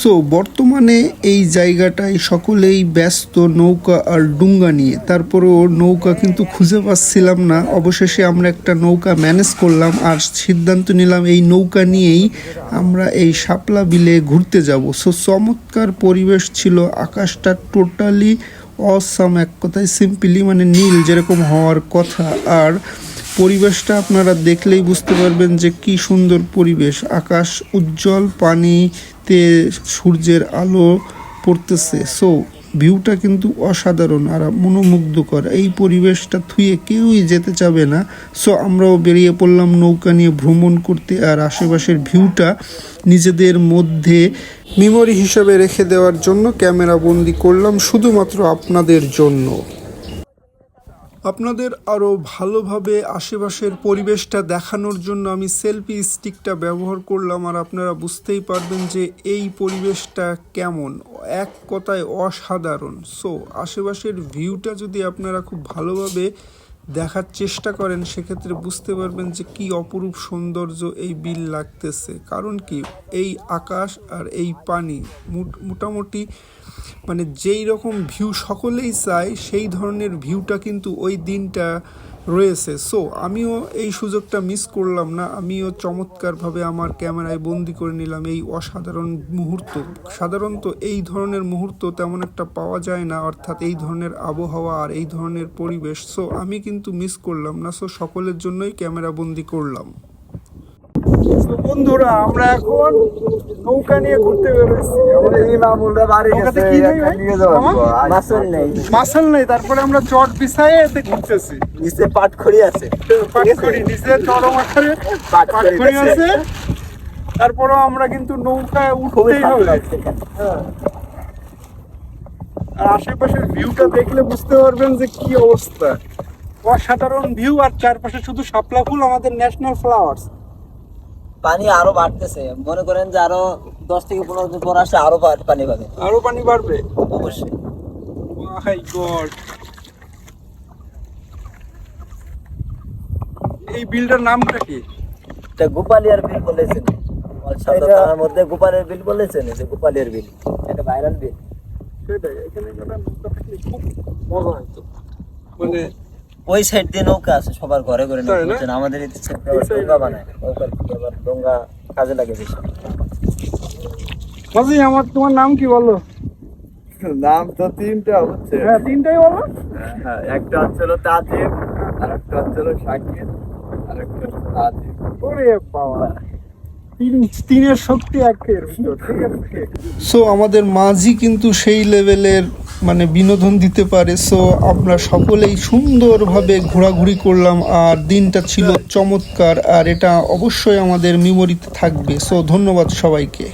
So বর্তমানে এই জায়গাটায় সকলেই ব্যস্ত, নৌকা আর ডুঙ্গা নিয়ে। তারপরেও নৌকা কিন্তু খুঁজে পাচ্ছিলাম না। অবশেষে আমরা একটা নৌকা ম্যানেজ করলাম আর সিদ্ধান্ত নিলাম এই নৌকা নিয়েই আমরা এই শাপলা বিলে ঘুরতে যাব। সো চমৎকার পরিবেশ ছিল। আকাশটা টোটালি অসাম এক কথায় সিম্পলি মানে নীল যেরকম হওয়ার কথা। আর পরিবেশটা আপনারা দেখলেই বুঝতে পারবেন যে কি সুন্দর পরিবেশ। আকাশ উজ্জ্বল, পানিতে সূর্যের আলো পড়তেছে। সো ভিউটা কিন্তু অসাধারণ আর মনোমুগ্ধকর। এই পরিবেশটা থুয়ে কেউই যেতে চাবে না। সো আমরাও বেরিয়ে পড়লাম নৌকা নিয়ে ভ্রমণ করতে আর আশেপাশের ভিউটা নিজেদের মধ্যে মেমোরি হিসাবে রেখে দেওয়ার জন্য ক্যামেরা বন্দি করলাম শুধুমাত্র আপনাদের জন্য। আপনাদের আরও ভালোভাবে আশেপাশের পরিবেশটা দেখানোর জন্য আমি সেলফি স্টিকটা ব্যবহার করলাম আর আপনারা বুঝতেই পারবেন যে এই পরিবেশটা কেমন। এক কথায় অসাধারণ। সো আশেপাশের ভিউটা যদি আপনারা খুব ভালোভাবে দেখার চেষ্টা করেন, সেক্ষেত্রে বুঝতে পারবেন যে কি অপরূপ সৌন্দর্য এই বিল লাগতেছে। কারণ কি? এই আকাশ আর এই পানি মোটামুটি মানে যেই রকম ভিউ সকলেই চায়, সেই ধরনের ভিউটা কিন্তু ওই দিনটা রয়েছে। সো আমিও এই সুযোগটা মিস করলাম না। আমিও চমৎকারভাবে আমার ক্যামেরায় বন্দি করে নিলাম এই অসাধারণ মুহূর্ত। সাধারণত এই ধরনের মুহূর্ত তেমন একটা পাওয়া যায় না, অর্থাৎ এই ধরনের আবহাওয়া আর এই ধরনের পরিবেশ। সো আমি কিন্তু মিস করলাম না। সো সকলের জন্যই ক্যামেরা বন্দি করলাম। বন্ধুরা আমরা এখন নৌকা নিয়ে ঘুরতে বেরোচ্ছি। নৌকাতে কি নেই ভাই? মাসল নেই। মাসাল নেই তারপরে আমরা চট বিছায়ে এতে ঘুরতেছি। নিচে পাটখড়ি আছে। পাটখড়ি নিচে চরম আকারে পাটখড়ি আছে। তারপরেও আমরা কিন্তু নৌকায় খুবই উঠতেই হবে। আর আশেপাশের ভিউটা দেখলে বুঝতে পারবেন যে কি অবস্থা। অসাধারণ ভিউ আর চারপাশে শুধু শাপলা ফুল আমাদের ন্যাশনাল ফ্লাওয়ার্স। পানি আরও বাড়তেছে। মনে করেন যে আরও দশ থেকে পনেরো দিন পর আসলে আরও পানি পাবে আরও পানি বাড়বে? অবশ্যই। My god. এই বিলটার নামটা কি? এটা গোপালিয়ার বিল বলেছেন। থানার মধ্যে গোপালের বিল বলেছেন যে গোপালিয়ার বিল। এটা ভাইরাল বিল। সেটাই এখানে খুব মজা হতো মানে ওই সাইড দিয়ে নৌকা আছে সবার ঘরে ঘরে নৌকা? আমাদের এই সাইড ডোঙ্গা বানায় নৌকার ডোঙ্গা কাজে লাগে বেশি। মাঝি আমার তোমার নাম কি বলো? নাম তো তিনটা হচ্ছে। হ্যাঁ তিনটাই বলো। হ্যাঁ, একটা হচ্ছে হলো তাজিম আর একটা হচ্ছে হলো শাকির আর একটা হচ্ছে তাজিম। ওরে বাবা। তিন তিনের শক্তি একের ভিতর ঠিক আছে? সো আমাদের মাঝি কিন্তু সেই লেভেলের মানে বিনোদন দিতে পারে সো আমরা সকলেই সুন্দরভাবে ঘোরাঘুরি করলাম আর দিনটা ছিল চমৎকার আর এটা অবশ্যই আমাদের মেমোরিতে থাকবে সো ধন্যবাদ সবাইকে।